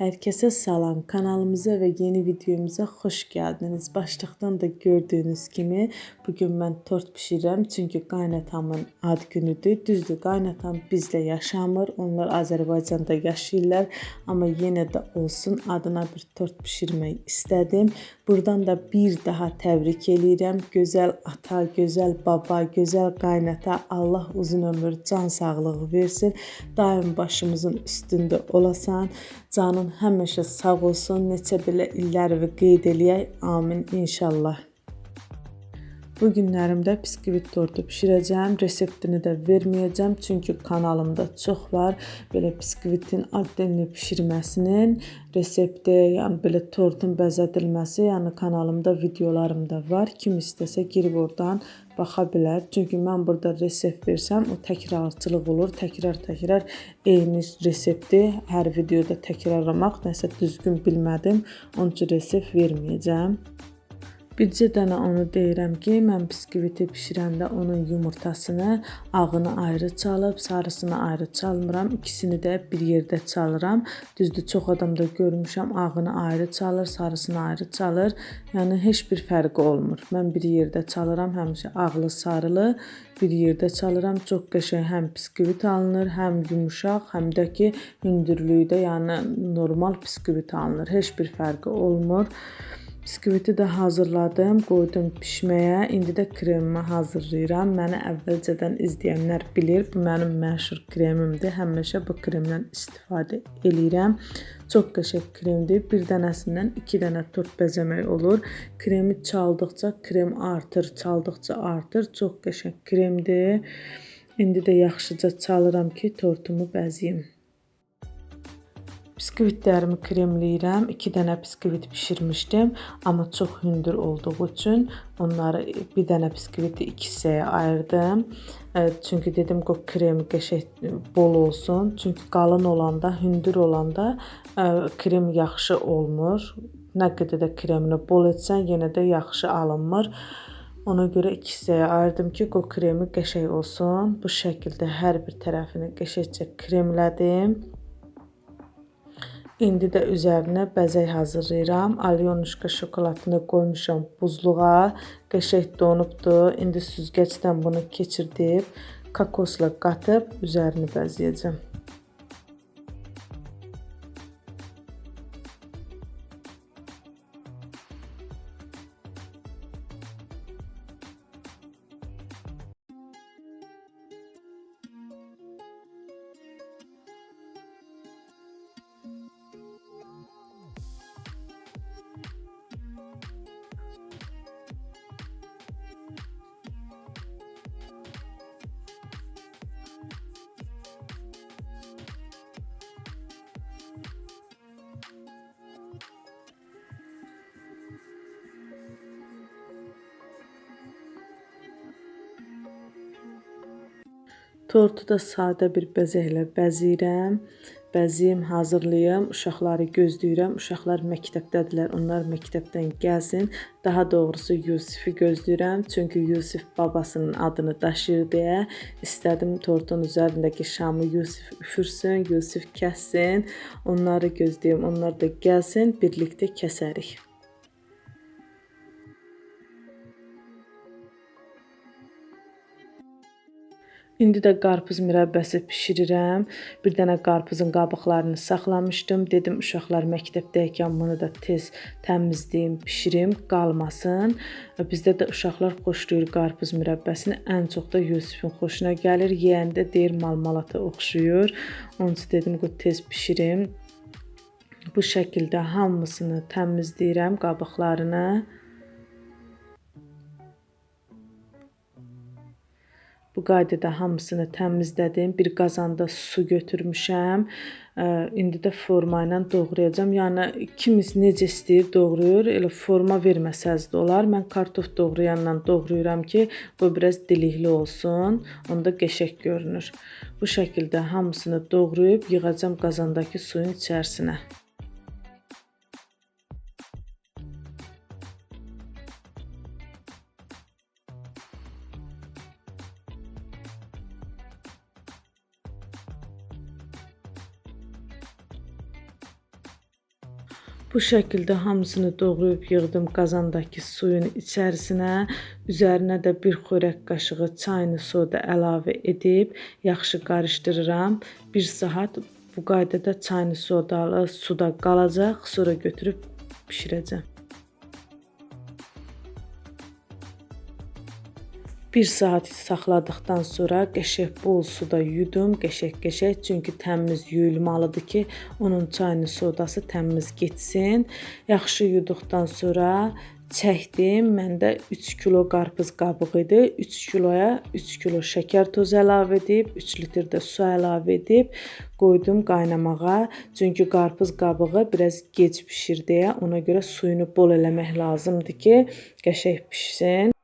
Herkese salam. Kanalımıza ve yeni videomuza hoş geldiniz. Başlıqdan da gördüğünüz kimi bugün mən tort pişirəm. Çünki qaynatamın ad günüdür. Düzdür, qaynatam bizlə yaşamır. Onlar Azərbaycanda yaşayırlar. Amma yenə də olsun adına bir tort pişirmək istədim. Buradan da bir daha təbrik eləyirəm. Gözəl ata, gözəl baba, gözəl qaynata Allah uzun ömür, can sağlığı versin. Daim başımızın üstündə olasan. Canın həmişə sağ olsun. Neçə belə illər və qeyd eləyək. Amin inşallah. Bu günlərimdə biskvit tortu bişirəcəm. Reseptini də verməyəcəm, çünki kanalımda çox var belə biskvitin adını bişirməsinin resepti, yəni belə tortun bəzədilməsi, yəni kanalımda videolarımda var. Kim istəsə girib oradan baxa bilər. Çünki mən burada resept versəm, o təkrarçılıq olur. Təkrar-təkrar eyni resepti hər videoda təkrarlamaq nəsə düzgün bilmədim. Onun üçün resept verməyəcəm. Bircə dənə onu deyirəm ki, mən biskviti bişirəndə onun yumurtasını, ağını ayrı çalıb, sarısını ayrı çalmıram. İkisini də bir yerdə çalıram. Düzdür, çox adamda görmüşəm, ağını ayrı çalır, sarısını ayrı çalır. Yəni heç bir fərqi olmur. Mən bir yerdə çalıram, həmişə ağlı, sarılı bir yerdə çalıram. Çox qəşəng həm biskvit alınır, həm yumşaq, həm də ki, hündürlükdə, yəni normal biskvit alınır. Heç bir fərqi olmur. Biskviti də hazırladım, qoydum bişməyə. İndi də kremimi hazırlayıram. Məni əvvəlcədən izləyənlər bilir, bu mənim məşhur kremimdir. Həmişə bu kremdən istifadə eləyirəm. Çox qəşəng kremdir. Bir dənəsindən 2 dənə tort bəzəmək olur. Kremi çaldıqca krem artır, çaldıqca artır. Çox qəşəng kremdir. İndi də yaxşıca çalıram ki, tortumu bəzəyim. Biskvitlərimi kremləyirəm. 2 dənə biskvit bişirmişdim, amma çox hündür olduğu üçün onları bir dənə biskviti 2 hissəyə ayırdım. E, çünki dedim ki, krem qəşəng bol olsun. Çünki qalın olanda, hündür olanda e, krem yaxşı olmur. Nə qədər də kremini bol etsən, yenə də yaxşı alınmır. Ona görə iki ayırdım ki, o kremi qəşəng olsun. Bu şəkildə hər bir tərəfini qəşəngcə kremlədim. İndi də üzərinə bəzək hazırlayıram. Alyonuşka şokoladını qoymuşam buzluğa. Qəşəng donubdu. İndi süzgəcdən bunu keçirdib kokosla qatıb üzərini bəzəyəcəm. Tortu da sadə bir bəzəklə bəzəyirəm. Bəziyim, hazırlayım. Uşaqları gözləyirəm. Uşaqlar məktəbdədirlər. Onlar məktəbdən gəlsin. Daha doğrusu Yusifi gözləyirəm. Çünki Yusif babasının adını daşıyır deyə istədim tortun üzərindəki şamı Yusif üfürsün, Yusif kəssin. Onları gözləyim. Onlar da gəlsin, birlikdə kəsərik. İndi də qarpız mürəbbəsi bişirirəm. Bir dənə qarpızın qabıqlarını saxlamışdım. Dedim uşaqlar məktəbdəykən bunu da tez təmizləyim, bişirim, qalmasın. Bizdə də uşaqlar xoşlayır qarpız mürəbbəsini. Ən çox da Yusifin xoşuna gəlir. Yeyəndə deyir malmalata oxşuyur. Onun üçün dedim ki, tez bişirim. Bu şəkildə hamısını təmizləyirəm qabıqlarını. Bu qaydada hamısını təmizlədim. Bir qazanda su götürmüşəm. İndi də forma ilə doğrayacağam. Yəni kimisi necə istəyir doğrayır. Elə forma verməsəz də olar. Mən kartof doğrayanla doğrayıram ki, bu biraz dilikli olsun. Onda qəşəng görünür. Bu şəkildə hamısını doğrayıb yığacağam qazandakı suyun içərisinə. Bu şekilde hamısını doğrayıp yığdım qazandakı suyun içərisinə. Üzərinə də bir xörək qaşığı çayını soda əlavə edib yaxşı qarışdırıram. 1 saat bu qaydada çayını sodalı suda qalacaq. Sonra götürüb bişirəcəm. Bir saat saxladıqdan sonra qəşəng bol suda yudum, qəşəng-qəşəng, çünki təmiz yuyulmalıdır ki, onun çayını sodası təmiz getsin. Yaxşı yuduqdan sonra çəkdim. Məndə 3 kilo qarpız qabığı idi. 3 kiloya 3 kilo şəkər tozu əlavə edib, 3 litr də su əlavə edib qoydum qaynamağa. Çünki qarpız qabığı biraz gec bişir deyə ona görə suyunu bol eləmək lazımdır ki, qəşəng bişsin.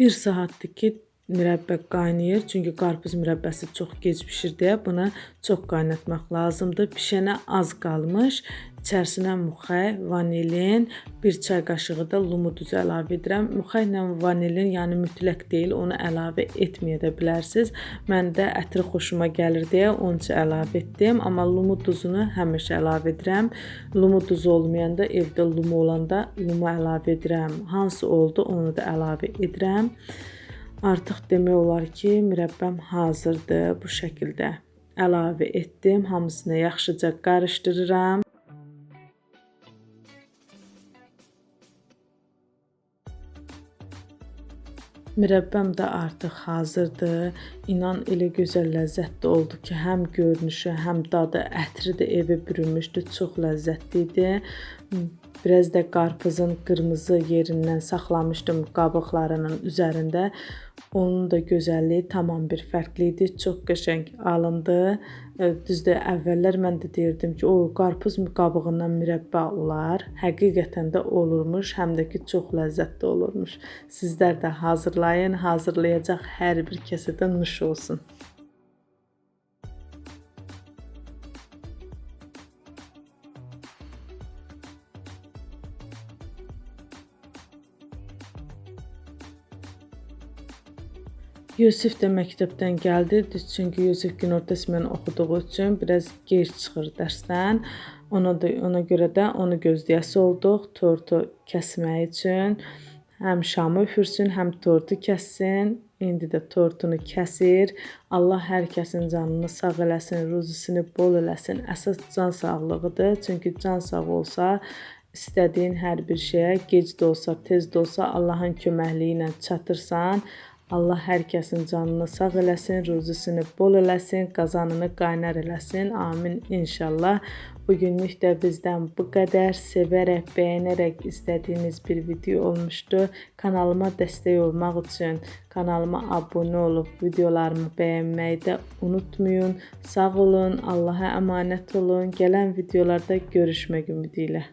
Bir saatdir ki, mürəbbə qaynayır. Çünki qarpız mürəbbəsi çox gec bişir deyə buna çox qaynatmaq lazımdır. Bişənə az qalmış. İçərisinə muxay, vanilin, bir çay qaşığı da lumu duzu əlavə edirəm. Muxay ilə vanilin yəni mütləq deyil, onu əlavə etməyə də bilərsiniz. Mən də ətri xoşuma gəlir deyə üçün əlavə etdim, amma lumu duzunu həmişə əlavə edirəm. Lumu duzu olmayanda evdə lumu olanda lumu əlavə edirəm. Hansı oldu, onu da əlavə edirəm. Artıq demək olar ki, mürəbbəm hazırdır bu şəkildə. Əlavə etdim, hamısını yaxşıca qarışdırıram. Mürəbbəm də artıq hazırdır. İnan elə gözəl ləzzətli oldu ki, həm görünüşü, həm dadı, ətri də evə bürünmüşdü. Çox ləzzətli idi. Biraz da qarpızın qırmızı yerindən saxlamışdım qabıqlarının üzərində. Onun da gözəlliyi tamam bir fərqli idi. Çox qəşəng alındı. Düzdür, əvvəllər mən də deyirdim ki, o qarpız qabığından mürəbbə olar. Həqiqətən də olurmuş, həm də ki çox ləzzətli olurmuş. Sizlər də hazırlayın. Hazırlayacaq hər bir kəsə də nuş olsun. Yusif də məktəbdən gəldi. Çünki Yusif günorta smen oxuduğu üçün biraz gec çıxır dərsdən. Ona da ona görə də onu gözləyəsi olduq tortu kəsmək üçün. Həm şamı üfürsün, həm tortu kəssin. İndi də tortunu kəsir. Allah hər kəsin canını sağ eləsin, ruzisini bol eləsin. Əsas can sağlığıdır. Çünki can sağ olsa istədiyin hər bir şeyə gec də olsa, tez də olsa Allahın köməkliyi ilə çatırsan. Allah hər kəsin canını sağ eləsin, ruzisini bol eləsin, qazanını qaynar eləsin. Amin inşallah. Bugünlük də bizdən bu qədər. Sevərək, bəyənərək istədiyiniz bir video olmuşdu. Kanalıma dəstək olmaq üçün kanalıma abunə olub videolarımı bəyənməyi də unutmayın. Sağ olun, Allaha əmanət olun. Gələn videolarda görüşmək ümidi ilə.